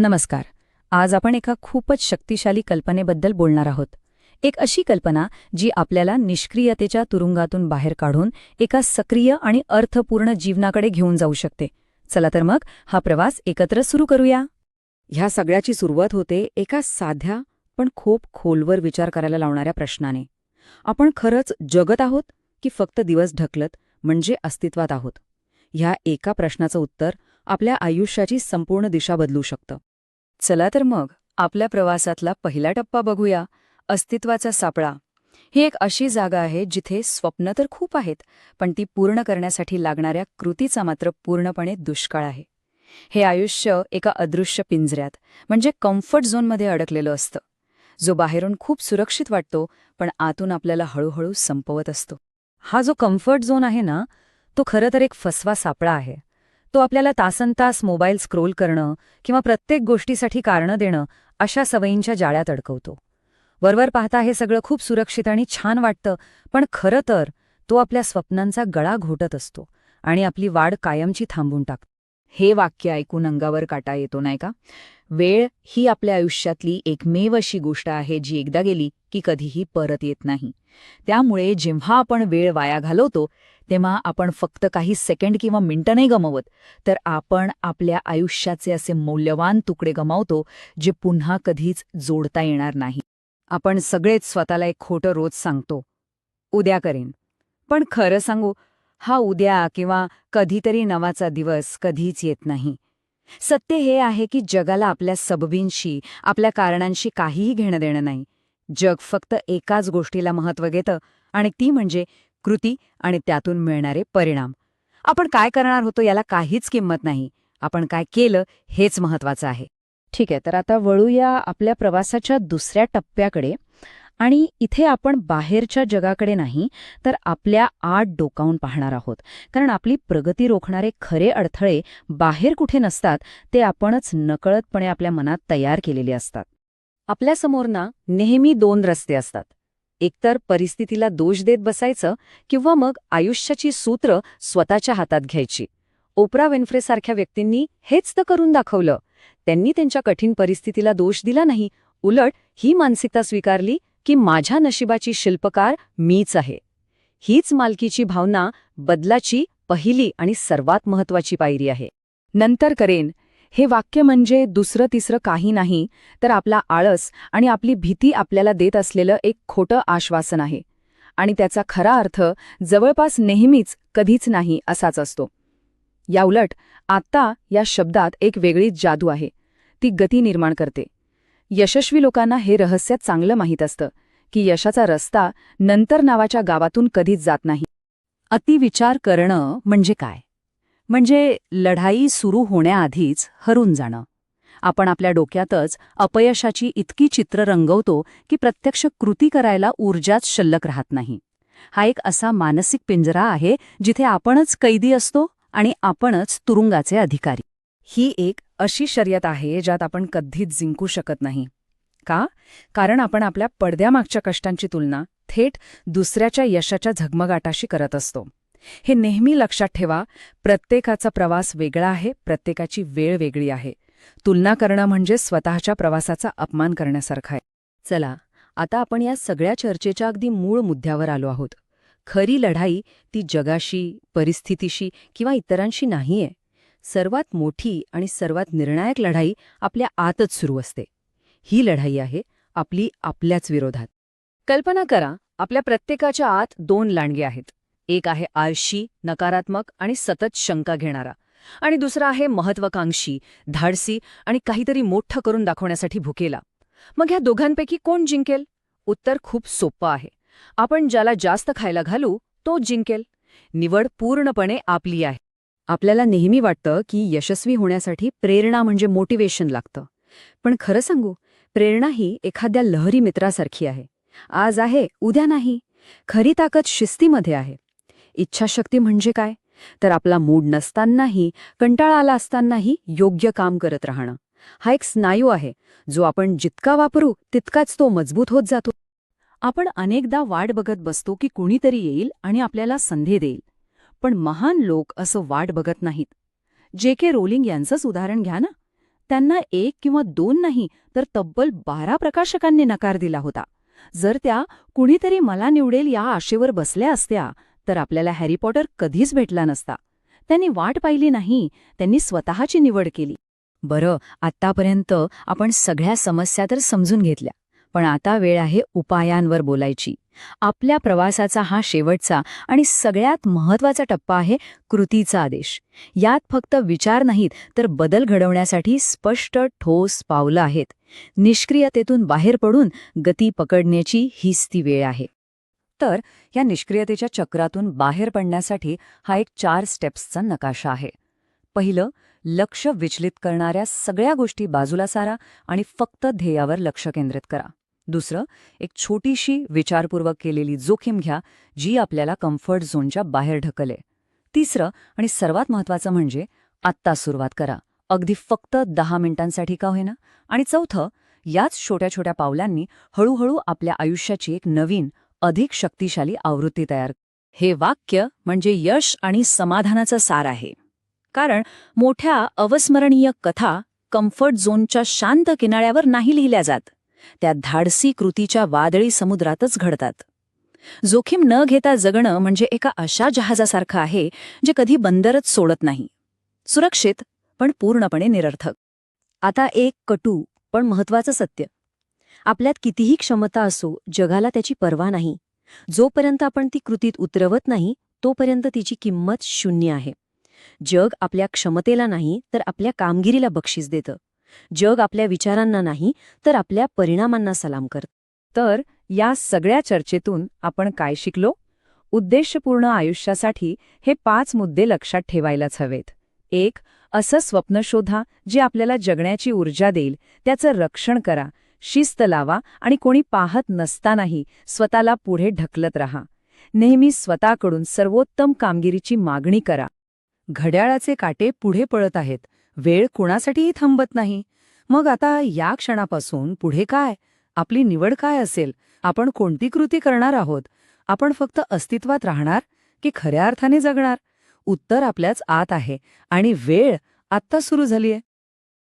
नमस्कार. आज आपण एका खूपच शक्तिशाली कल्पनेबद्दल बोलणार आहोत. एक अशी कल्पना जी आपल्याला निष्क्रियतेच्या तुरुंगातून बाहेर काढून एका सक्रिय आणि अर्थपूर्ण जीवनाकडे घेऊन जाऊ शकते. चला तर मग हा प्रवास एकत्र सुरू करूया. ह्या सगळ्याची सुरुवात होते एका साध्या पण खूप खोलवर विचार करायला लावणाऱ्या प्रश्नाने. आपण खरंच जगत आहोत की फक्त दिवस ढकलत म्हणजे अस्तित्वात आहोत? ह्या एका प्रश्नाचं उत्तर आपल्या आयुष्याची संपूर्ण दिशा बदलू शकतं. चला तर मग आपल्या प्रवासातला पहिला टप्पा बघूया अस्तित्वाचा सापळा. ही एक अशी जागा आहे जिथे स्वप्न तर खूप आहेत पण ती पूर्ण करण्यासाठी लागणाऱ्या कृतीचा मात्र पूर्णपणे दुष्काळ आहे. हे आयुष्य एका अदृश्य पिंजऱ्यात म्हणजे कम्फर्ट झोनमध्ये अडकलेलं असतं. जो बाहेरून खूप सुरक्षित वाटतो पण आतून आपल्याला हळूहळू संपवत असतो. हा जो कम्फर्ट झोन आहे ना तो खरं तर एक फसवा सापळा आहे. तो आपल्याला तासनतास मोबाईल स्क्रोल करणं किंवा प्रत्येक गोष्टीसाठी कारणं देणं अशा सवयींच्या जाळ्यात अडकवतो. वरवर पाहता हे सगळं खूप सुरक्षित आणि छान वाटतं पण खरं तर तो आपल्या स्वप्नांचा गळा घोटत असतो आणि आपली वाढ कायमची थांबून टाकतो हे वाक्य ऐकून अंगावर काटा येतो नाही का? वेळ ही आपल्या आयुष्यातली एकमेव अशी गोष्ट आहे जी एकदा गेली की कधीही परत येत नाही. त्यामुळे जेव्हा आपण वेळ वाया घालवतो तेव्हा आपण फक्त काही सेकंड किंवा मिनिटं नाही गमवत तर आपण आपल्या आयुष्याचे असे मौल्यवान तुकडे गमावतो जे पुन्हा कधीच जोडता येणार नाही. आपण सगळेच स्वतःला एक खोटं रोज सांगतो. उद्या करेन. पण खरं सांगू हा उद्या किंवा कधीतरी नवाचा दिवस कधीच येत नाही. सत्य हे आहे की जगाला आपल्या सबबींशी आपल्या कारणांशी काहीही घेणं देणं नाही. जग फक्त एकाच गोष्टीला महत्त्व घेतं आणि ती म्हणजे कृती आणि त्यातून मिळणारे परिणाम. आपण काय करणार होतो याला काहीच किंमत नाही. आपण काय केलं हेच महत्वाचं आहे. ठीक आहे तर आता वळूया आपल्या प्रवासाच्या दुसऱ्या टप्प्याकडे. आणि इथे आपण बाहेरच्या जगाकडे नाही तर आपल्या आत डोकावून पाहणार आहोत. कारण आपली प्रगती रोखणारे खरे अडथळे बाहेर कुठे नसतात ते आपणच नकळतपणे आपल्या मनात तयार केलेले असतात. आपल्यासमोर ना नेहमी दोन रस्ते असतात. एकतर परिस्थितीला दोष देत बसायचं किंवा मग आयुष्याची सूत्र स्वतःच्या हातात घ्यायची. ओपरा वेन्फ्रेसारख्या व्यक्तींनी हेच तर करून दाखवलं. त्यांनी त्यांच्या कठीण परिस्थितीला दोष दिला नाही. उलट ही मानसिकता स्वीकारली की माझ्या नशिबाची शिल्पकार मीच आहे. हीच मालकीची भावना बदलाची पहिली आणि सर्वात महत्वाची पायरी आहे. नंतर करेन. हे वाक्य म्हणजे दुसरं तिसरं काही नाही तर आपला आळस आणि आपली भीती आपल्याला देत असलेलं एक खोटं आश्वासन आहे. आणि त्याचा खरा अर्थ जवळपास नेहमीच कधीच नाही असाच असतो. याउलट आत्ता या शब्दात एक वेगळीच जादू आहे. ती गती निर्माण करते. यशस्वी लोकांना हे रहस्य चांगलं माहीत असतं की यशाचा रस्ता नंतर नावाच्या गावातून कधीच जात नाही. अतिविचार करणं म्हणजे काय? म्हणजे लढाई सुरू होण्याआधीच हरून जाणं. आपण आपल्या डोक्यातच अपयशाची इतकी चित्र रंगवतो की प्रत्यक्ष कृती करायला ऊर्जाच शिल्लक राहत नाही. हा एक असा मानसिक पिंजरा आहे जिथे आपणच कैदी असतो आणि आपणच तुरुंगाचे अधिकारी. ही एक अशी शर्यत आहे ज्यात आपण कधीच जिंकू शकत नाही. का? कारण आपण आपल्या पडद्यामागच्या कष्टांची तुलना थेट दुसऱ्याच्या यशाच्या झगमगाटाशी करत असतो. हे नेहमी लक्षात ठेवा प्रत्येकाचा प्रवास वेगळा आहे प्रत्येकाची वेळ वेगळी आहे. तुलना करणं म्हणजे स्वतःच्या प्रवासाचा अपमान करण्यासारखा आहे. चला आता आपण या सगळ्या चर्चेच्या अगदी मूळ मुद्द्यावर आलो आहोत. खरी लढाई ती जगाशी परिस्थितीशी किंवा इतरांशी नाहीये. सर्वात मोठी आणि सर्वात निर्णायक लढाई आपल्या आतच सुरू असते. ही लढाई आहे आपली आपल्याच विरोधात. कल्पना करा आपल्या प्रत्येकाच्या आत दोन लांडगे आहेत. एक आहे आळशी नकारात्मक आणि सतत शंका घेणारा. आणि दुसरा आहे महत्वाकांक्षी धाडसी आणि काहीतरी मोठं करून दाखवण्यासाठी भुकेला. मग ह्या दोघांपैकी कोण जिंकेल? उत्तर खूप सोपं आहे. आपण ज्याला जास्त खायला घालू तो जिंकेल. निवड पूर्णपणे आपली आहे. आपल्याला नेहमी वाटतं की यशस्वी होण्यासाठी प्रेरणा म्हणजे मोटिवेशन लागतं. पण खरं सांगू प्रेरणा ही एखाद्या लहरी मित्रासारखी आहे. आज आहे उद्या नाही. खरी ताकद शिस्तीमध्ये आहे. इच्छाशक्ती म्हणजे काय? तर आपला मूड नसतानाही कंटाळा आला असतानाही योग्य काम करत राहणं. हा एक स्नायू आहे जो आपण जितका वापरू तितकाच तो मजबूत होत जातो. आपण अनेकदा वाट बघत बसतो की कुणीतरी येईल आणि आपल्याला संधी देईल. पण महान लोक असं वाट बघत नाहीत. जे के रोलिंग यांचंच उदाहरण घ्या ना. त्यांना एक किंवा दोन नाही तर तब्बल बारा प्रकाशकांनी नकार दिला होता. जर त्या कुणीतरी मला निवडेल या आशेवर बसल्या असत्या तर आपल्याला हॅरी पॉटर कधीच भेटला नसता. त्यांनी वाट पाहिली नाही त्यांनी स्वतःची निवड केली. बरं आत्तापर्यंत आपण सगळ्या समस्या तर समजून घेतल्या पण आता वेळ आहे उपायांवर बोलायची. आपल्या प्रवासाचा हा शेवटचा आणि सगळ्यात महत्त्वाचा टप्पा आहे कृतीचा आदेश. यात फक्त विचार नाहीत तर बदल घडवण्यासाठी स्पष्ट ठोस पावलं आहेत. निष्क्रियतेतून बाहेर पडून गती पकडण्याची हीच ती वेळ आहे. तर या निष्क्रियतेच्या चक्रातून बाहेर पडण्यासाठी हा एक चार स्टेप्सचा नकाशा आहे. पहिलं लक्ष विचलित करणाऱ्या सगळ्या गोष्टी बाजूला सारा आणि फक्त ध्येयावर लक्ष केंद्रित करा. दुसरं एक छोटीशी विचारपूर्वक केलेली जोखीम घ्या जी आपल्याला कम्फर्ट झोनच्या बाहेर ढकले. तिसरं आणि सर्वात महत्वाचं म्हणजे आत्ता सुरुवात करा. अगदी फक्त दहा मिनिटांसाठी का होईना? आणि चौथं याच छोट्या छोट्या पावलांनी हळूहळू आपल्या आयुष्याची एक नवीन अधिक शक्तिशाली आवृत्ती तयार. हे वाक्य म्हणजे यश आणि समाधानाचा सार आहे. कारण मोठ्या अवस्मरणीय कथा कम्फर्ट झोनच्या शांत किनाऱ्यावर नाही लिहिल्या जात. त्या धाडसी कृतीच्या वादळी समुद्रातच घडतात. जोखीम न घेता जगणं म्हणजे एका अशा जहाजासारखं आहे जे कधी बंदरच सोडत नाही. सुरक्षित पण पूर्णपणे निरर्थक. आता एक कटू पण महत्वाचं सत्य. आपल्यात कितीही क्षमता असो जगाला त्याची पर्वा नाही. जोपर्यंत आपण ती कृतीत उतरवत नाही तोपर्यंत तिची किंमत शून्य आहे. जग आपल्या क्षमतेला नाही तर आपल्या कामगिरीला बक्षीस देतं. जग आपल्या विचारांना नाही तर आपल्या परिणामांना सलाम करतं. तर या सगळ्या चर्चेतून आपण काय शिकलो? उद्देशपूर्ण आयुष्यासाठी हे पाच मुद्दे लक्षात ठेवायलाच हवेत. एक असं स्वप्न शोधा जे आपल्याला जगण्याची ऊर्जा देईल त्याचं रक्षण करा. शिस्त लावा आणि कोणी पाहत नसतानाही स्वतःला पुढे ढकलत राहा. नेहमी स्वतःकडून सर्वोत्तम कामगिरीची मागणी करा. घड्याळाचे काटे पुढे पळत आहेत. वेळ कुणासाठीही थांबत नाही. मग आता या क्षणापासून पुढे काय? आपली निवड काय असेल? आपण कोणती कृती करणार आहोत? आपण फक्त अस्तित्वात राहणार की खऱ्या अर्थाने जगणार? उत्तर आपल्याच आत आहे आणि वेळ आत्ता सुरू झालीय.